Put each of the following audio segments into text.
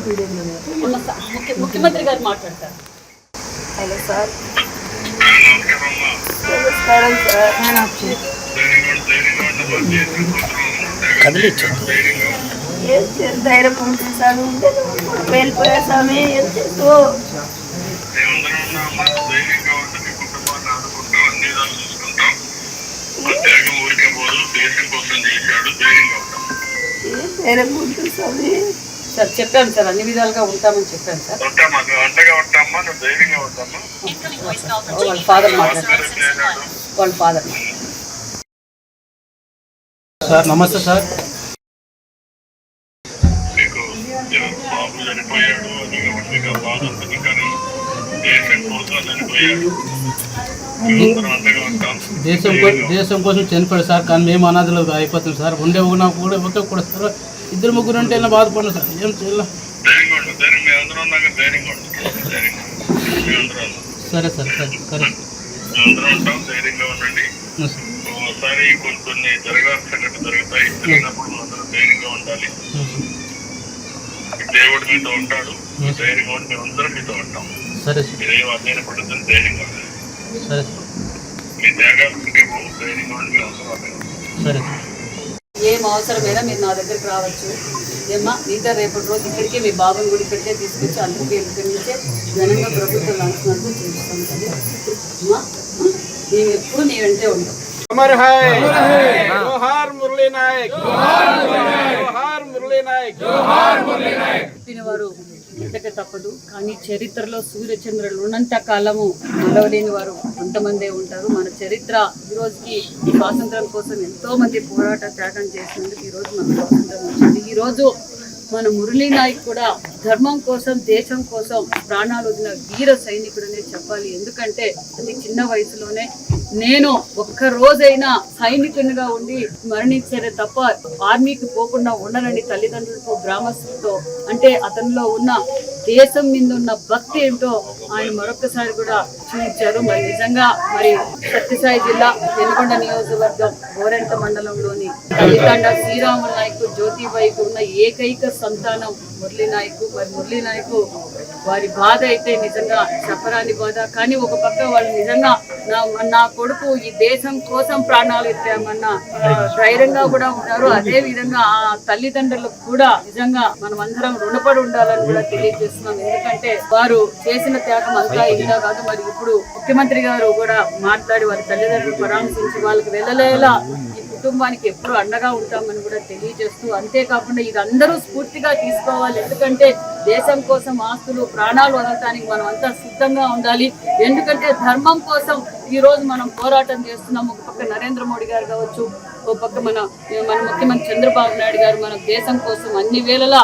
ఉన్న స- ముఖ్య- ముఖ్యమంత్రి గారు మాట్లాడతారు హలో సార్ నమస్కారం సార్ ఏం చేయాలి? ధైర్యం ఉంటుంది సార్ ఉంటే వెళ్ళిపోయా స్వామి ఏం చేస్తూ మేమందరం ఉన్నామా ధైర్యంగా ఉంటే మీ కుటుంబాన్ని ఆదుకుంటాం అన్ని విధాలు చూసుకుంటాం ఆ త్యాగం ఊరికే పోదు దేశం కోసం చేశాడు ధైర్యంగా ఉంటాం ఏం ధైర్యం ఉంటుంది స్వామి సార్ చెప్పాను సార్ అన్ని విధాలుగా ఉంటామని చెప్పాను సార్. వాళ్ళ ఫాదర్ మాట్లాడతారు చేశాడు వాళ్ళ ఫాదర్. సార్ నమస్తే సార్. దేశం దేశం కోసం చనిపోయాడు సార్ కానీ మేము అనాథలు అయిపోతాం సార్. ఉండే నాకు కూడా ఒకే కూడా సార్ ఇద్దరు ముగ్గురు ఉంటే ఇలా బాధపడిన సార్. ఏం చేయాలి. సరే సార్ సరే. ఒకసారి కొన్ని జరగాల్సిన జరుగుతాయి. జరిగినప్పుడు ధైర్యంగా ఉండాలి. దేవుడు మీతో ఉంటాడు. మీ ధైర్యంగా ఉండి మేమందరం మీతో ఉంటాం. సరే సార్. మీరేం అధ్యయన పడుతుంది ధైర్యంగా ఉండాలి సరే సార్. మీ ధైర్యంగా ఉండి సార్. ఏం అవసరమైనా మీరు నా దగ్గరికి రావచ్చు. ఏమ్మా మిగతా రేపటి రోజు ఇక్కడికి మీ బాబుని కూడా ఇక్కడికే తీసుకొచ్చి అందుకే ఇక్కడి ఘనంగా ప్రభుత్వ లంచ్ వరకు చూపిస్తాం కదా. అమ్మా మేము ఎప్పుడు నీ వెంటే ఉంటాం. అమర్ హాయ్ జోహార్ మురళీ నాయక్! జోహార్ మురళీ నాయక్! జోహార్ వారు ఎంతక తప్పదు. కానీ చరిత్రలో సూర్యచంద్రులు ఉన్నంత కాలము మలవలేని వారు కొంతమందే ఉంటారు. మన చరిత్ర ఈ రోజుకి స్వాతంత్రం కోసం ఎంతో మంది పోరాట త్యాగం చేసినందుకు ఈ రోజు మనకు స్వాతంత్రం వచ్చింది. ఈ రోజు మన మురళీ నాయక్ కూడా ధర్మం కోసం దేశం కోసం ప్రాణాలు వదిలిన వీర సైనికుడనే చెప్పాలి. ఎందుకంటే అది చిన్న వయసులోనే నేను ఒక్క రోజైనా సైనికునిగా ఉండి మరణించారే తప్ప ఆర్మీకి పోకుండా ఉండనని తల్లిదండ్రులతో గ్రామస్తులతో అంటే అతనిలో ఉన్న దేశం మీద ఉన్న భక్తి ఏంటో ఆయన మరొకసారి కూడా ఇచ్చారు మరి నిజంగా మరి సత్యసాయి జిల్లా వెనుకొండ నియోజకవర్గం గోరెంట మండలంలోని తల్లిదండ శ్రీరాముల నాయకు జ్యోతిబాయికి ఉన్న ఏకైక సంతానం మురళీ నాయకు. మరి మురళీ నాయకు వారి బాధ అయితే నిజంగా చెప్పరాని బాధ. కానీ ఒక పక్క వాళ్ళు నిజంగా నా నా కొడుకు ఈ దేశం కోసం ప్రాణాలు ఎత్తామన్న ధైర్యంగా కూడా ఉన్నారు అదే విధంగా ఆ తల్లిదండ్రులకు కూడా నిజంగా మనం అందరం రుణపడి ఉండాలని కూడా తెలియజేస్తున్నాం. ఎందుకంటే వారు చేసిన త్యాగం అంతా ఇందా కాదు. మరి ఇప్పుడు ముఖ్యమంత్రి గారు కూడా మాట్లాడి వారి తల్లిదండ్రులు పరామర్శించి వాళ్ళకి వెళ్ళలేలా ఈ కుటుంబానికి ఎప్పుడు అండగా ఉంటామని కూడా తెలియజేస్తూ అంతేకాకుండా ఇది అందరూ స్ఫూర్తిగా తీసుకోవాలి. ఎందుకంటే దేశం కోసం ఆస్తులు ప్రాణాలు వదలటానికి మనం అంతా సిద్ధంగా ఉండాలి. ఎందుకంటే ధర్మం కోసం ఈ రోజు మనం పోరాటం చేస్తున్నాం. ఒక పక్క నరేంద్ర మోడీ గారు కావచ్చు ఒక పక్క మన మన ముఖ్యమంత్రి చంద్రబాబు నాయుడు గారు మన దేశం కోసం అన్ని వేళలా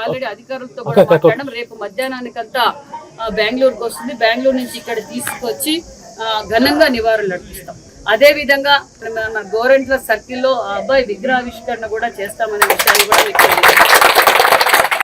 ఆల్రెడీ అధికారులతో కూడా మాట్లాడడం రేపు మధ్యాహ్నానికంతా బెంగళూరుకు వస్తుంది. బెంగళూరు నుంచి ఇక్కడ తీసుకొచ్చి ఆ, ఘనంగా నివారణలు అర్పిస్తాం. అదే విధంగా మన గోరెంట్ల సర్కిల్లో ఆ అబ్బాయి విగ్రహావిష్కరణ కూడా చేస్తామనే విషయాన్ని కూడా మీకు.